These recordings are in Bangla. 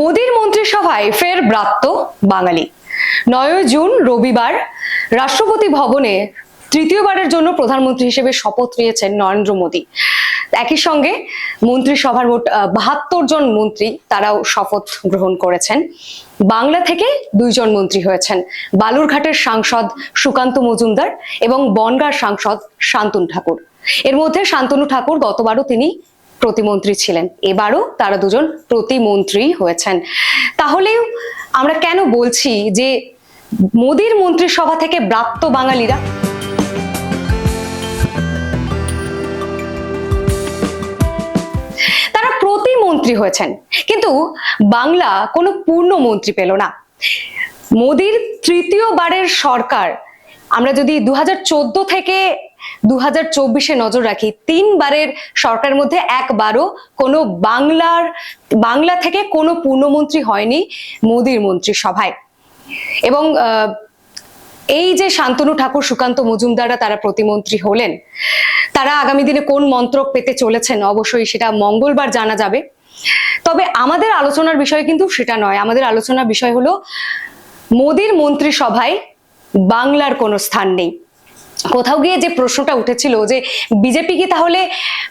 মোদীর মন্ত্রিসভায় ফের ব্রাত্য বাঙালি। নয় জুন রবিবার রাষ্ট্রপতি ভবনে তৃতীয়বারের জন্য প্রধানমন্ত্রী হিসেবে শপথ নিয়েছেন নরেন্দ্র মোদী। একই সঙ্গে মন্ত্রিসভার মোট বাহাত্তর জন মন্ত্রী তারাও শপথ গ্রহণ করেছেন। বাংলা থেকে দুইজন মন্ত্রী হয়েছেন। বালুরঘাটের সাংসদ সুকান্ত মজুমদার এবং বনগাঁর সাংসদ শান্তনু ঠাকুর। এর মধ্যে শান্তনু ঠাকুর গতবারও তিনি প্রতিমন্ত্রী ছিলেন। এবারও তারা দুজন প্রতিমন্ত্রী হয়েছেন। তাহলেও আমরা কেন বলছি যে মোদীর মন্ত্রিসভা থেকে ব্রাত্য বাঙালিরা তারা প্রতিমন্ত্রী হয়েছেন। কিন্তু বাংলা কোনো পূর্ণ মন্ত্রী পেল না। মোদীর তৃতীয়বারের সরকার, আমরা যদি দু হাজার চোদ্দ থেকে দু হাজার চব্বিশে নজর রাখি। তিনবারের সরকারের মধ্যে একবারও কোনো বাংলার, বাংলা থেকে কোনো পূর্ণমন্ত্রী হয়নি মোদীর মন্ত্রিসভায়। এবং এই যে শান্তনু ঠাকুর, সুকান্ত মজুমদাররা তারা প্রতিমন্ত্রী হলেন, তারা আগামী দিনে কোন মন্ত্রক পেতে চলেছেন অবশ্যই সেটা মঙ্গলবার জানা যাবে। তবে আমাদের আলোচনার বিষয় কিন্তু সেটা নয়। আমাদের আলোচনার বিষয় হলো, মোদীর মন্ত্রিসভায় বাংলার কোনো স্থান নেই। কোথাও গিয়ে যে প্রশ্নটা উঠেছিল যে বিজেপি কি তাহলে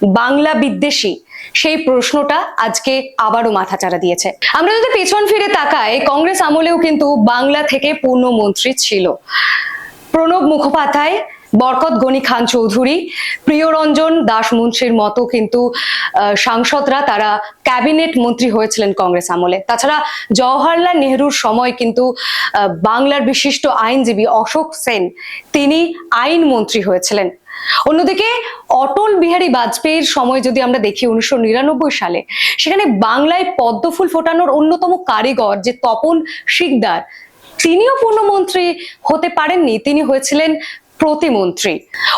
বাংলা বিদ্বেষী? সেই প্রশ্নটা আজকে আবারও মাথাচাড়া দিয়েছে। আমরা যদি পেছন ফিরে তাকাই, কংগ্রেস আমলেও কিন্তু বাংলা থেকে পূর্ণমন্ত্রী ছিল। প্রণব মুখোপাধ্যায় বরকত গনি খান চৌধুরী, প্রিয়রঞ্জন দাস মুন্সির মতো কিন্তু সাংসদরা তারা ক্যাবিনেট মন্ত্রী হয়েছিলেন কংগ্রেস আমলে। তাছাড়া জওহরলাল নেহরুর সময় কিন্তু বাংলার বিশিষ্ট আইনজীবী অশোক সেন, তিনি আইন মন্ত্রী হয়েছিলেন। অন্যদিকে অটল বিহারী বাজপেয়ীর সময় যদি আমরা দেখি উনিশশো নিরানব্বই সালে, সেখানে বাংলায় পদ্মফুল ফোটানোর অন্যতম কারিগর যে তপন শিকদার, তিনিও পূর্ণমন্ত্রী হতে পারেননি। তিনি হয়েছিলেন প্রতিমন্ত্রী।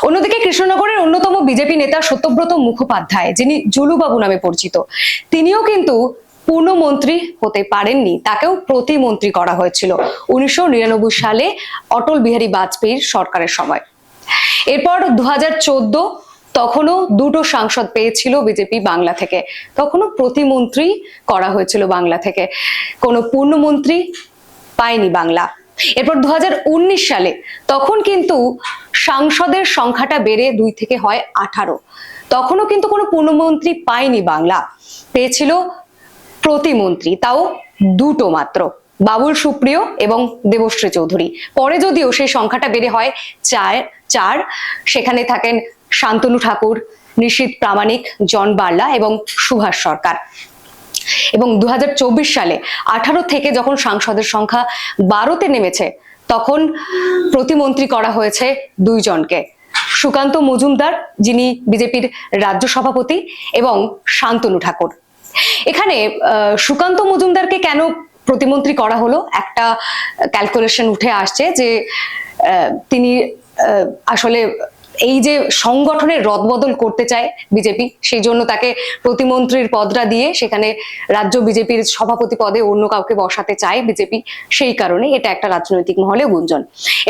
অন্যদিকে কৃষ্ণনগরের অন্যতম বিজেপি নেতা সত্যব্রত মুখোপাধ্যায়, যিনি জুলুবাবু নামে পরিচিত, তিনিও কিন্তু পূর্ণমন্ত্রী হতে পারেননি, তাকেও প্রতিমন্ত্রী করা হয়েছিল উনিশশো নিরানব্বই সালে অটল বিহারী বাজপেয়ীর সরকারের সময়। এরপর দু তখনও দুটো সাংসদ পেয়েছিল বিজেপি বাংলা থেকে, তখনও প্রতিমন্ত্রী করা হয়েছিল বাংলা থেকে। কোনো পূর্ণমন্ত্রী পায়নি বাংলা। এরপর দু হাজার উনিশ সালে তখন কিন্তু সাংসদের সংখ্যাটা বেড়ে দুই থেকে হয় আঠারো। তখনও কিন্তু কোনো পূর্ণমন্ত্রী পায়নি বাংলা। পেয়েছিল প্রতিমন্ত্রী, তাও দুটো মাত্র, বাবুল সুপ্রিয় এবং দেবশ্রী চৌধুরী। পরে যদিও সেই সংখ্যাটা বেড়ে হয় চার চার, সেখানে থাকেন শান্তনু ঠাকুর, নিশীত প্রামাণিক, জন বার্লা এবং সুভাষ সরকার। এবং দু হাজার চব্বিশ সালে আঠারো থেকে যখন সাংসদের সংখ্যা বারোতে নেমেছে, তখন প্রতিমন্ত্রী করা হয়েছে দুইজনকে। সুকান্ত মজুমদার, যিনি বিজেপির রাজ্য সভাপতি, এবং শান্তনু ঠাকুর। এখানে সুকান্ত মজুমদারকে কেন প্রতিমন্ত্রী করা হলো? একটা ক্যালকুলেশন উঠে আসছে যে তিনি আসলে এই যে সংগঠনের রদবদল করতে চায় বিজেপি, সেই জন্য তাকে প্রতিমন্ত্রীর পদটা দিয়ে সেখানে রাজ্য বিজেপির সভাপতি পদে অন্য কাউকে বসাতে চায় বিজেপি, সেই কারণে এটা একটা রাজনৈতিক মহলে গুঞ্জন।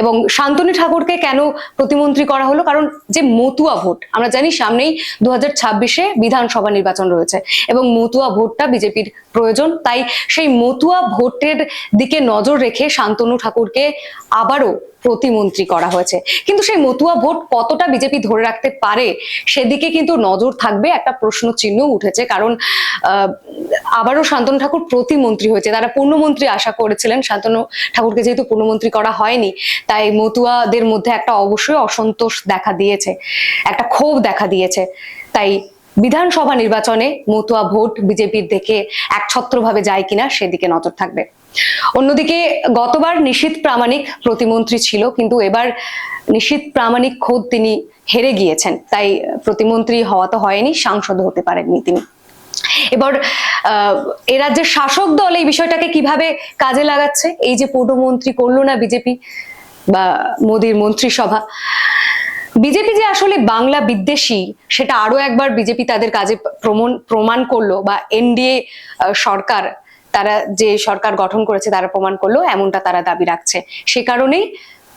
এবং শান্তনু ঠাকুরকে কেন প্রতিমন্ত্রী করা হলো? কারণ যে মতুয়া ভোট, আমরা জানি সামনেই দু হাজার ছাব্বিশে বিধানসভা নির্বাচন রয়েছে এবং মতুয়া ভোটটা বিজেপির প্রয়োজন। তাই সেই মতুয়া ভোটের দিকে নজর রেখে শান্তনু ঠাকুরকে আবারও প্রতিমন্ত্রী করা হয়েছে। কিন্তু সেই মতুয়া ভোট কতটা বিজেপি ধরে রাখতে পারে, সেদিকে কিন্তু নজর থাকবে একটা প্রশ্ন চিহ্ন উঠেছে। কারণ আবারও শান্তনু ঠাকুর প্রতিমন্ত্রী হয়েছে। তারা পূর্ণমন্ত্রী আশা করেছিলেন, শান্তনু ঠাকুরকে যেহেতু পূর্ণমন্ত্রী করা হয়নি, তাই মতুয়াদের মধ্যে একটা অবশ্যই অসন্তোষ দেখা দিয়েছে, একটা ক্ষোভ দেখা দিয়েছে। তাই বিধানসভা নির্বাচনে মতুয়া ভোট বিজেপির দিকে একছত্রভাবে যায় কিনা সেদিকে নজর থাকবে। অন্যদিকে গতবার নিশীত প্রামাণিক প্রতিমন্ত্রী ছিল কিন্তু এবার নিশীত প্রামাণিক খোদ তিনি হেরে গিয়েছেন। তাই প্রতিমন্ত্রী হওয়া তো হয়নি সাংসদ হতে পারেননি তিনি। এবার আহ, এ রাজ্যের শাসক দল এই বিষয়টাকে কীভাবে কাজে লাগাচ্ছে? এই যে পূর্ণমন্ত্রী করল না বিজেপি বা মোদীর মন্ত্রিসভা বিজেপি যে আসলে বাংলা বিদ্বেষী, সেটা আরও একবার বিজেপি তাদের কাজে প্রমাণ প্রমাণ করল বা এনডিএ সরকার, তারা যে সরকার গঠন করেছে তারা প্রমাণ করল, এমনটা তারা দাবি রাখছে। সে কারণেই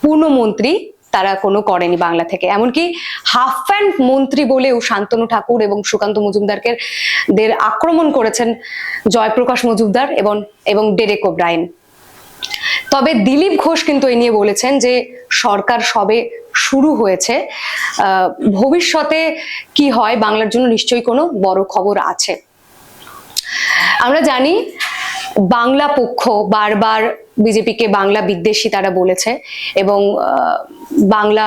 পূর্ণমন্ত্রী তারা কোনো করেনি বাংলা থেকে। এমনকি হাফ প্যান্ট মন্ত্রী বলেও শান্তনু ঠাকুর এবং সুকান্ত মজুমদারকে দের আক্রমণ করেছেন জয়প্রকাশ মজুমদার এবং এবং ডেরেক ওব্রায়েন তবে দিলীপ ঘোষ কিন্তু এ নিয়ে বলেছেন যে সরকার সবে শুরু হয়েছে। ভবিষ্যতে কি হয় বাংলার জন্য নিশ্চয়ই কোনো বড় খবর আছে। আমরা জানি বাংলা পক্ষ বারবার বিজেপিকে বাংলা বিদ্বেষী তারা বলেছে এবং বাংলা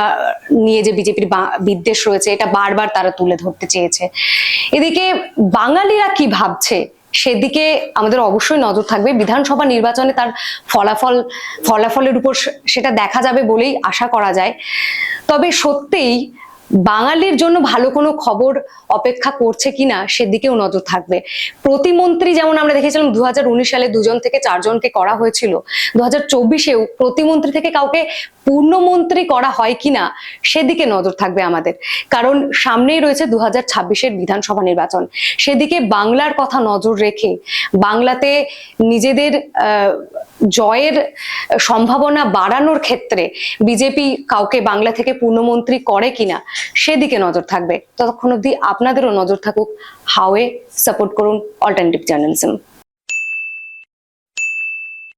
নিয়ে যে বিজেপির বিদ্বেষ রয়েছে এটা বারবার তারা তুলে ধরতে চেয়েছে। এদিকে বাঙালিরা কি ভাবছে সেদিকে আমাদের অবশ্যই নজর থাকবে। বিধানসভা নির্বাচনে তার ফলাফল, ফলাফলের উপর সেটা দেখা যাবে বলেই আশা করা যায়। তবে সত্যিই বাঙালির জন্য ভালো কোনো খবর অপেক্ষা করছে কিনা সেদিকেও নজর থাকবে। প্রতিমন্ত্রী যেমন আমরা দেখেছিলাম দু হাজার উনিশ সালে দুজন থেকে চারজনকে করা হয়েছিল। দু হাজার প্রতিমন্ত্রী থেকে কাউকে পূর্ণমন্ত্রী করা হয় কিনা সেদিকে নজর থাকবে আমাদের। কারণ সামনেই রয়েছে দু হাজার বিধানসভা নির্বাচন। সেদিকে বাংলার কথা নজর রেখে বাংলাতে নিজেদের জয়ের সম্ভাবনা বাড়ানোর ক্ষেত্রে বিজেপি কাউকে বাংলা থেকে পূর্ণমন্ত্রী করে কিনা সেদিকে নজর থাকবে। ততক্ষণ অবধি আপনাদেরও নজর থাকুক হাওয়ে সাপোর্ট করুন অল্টারনেটিভ জার্নালিজম।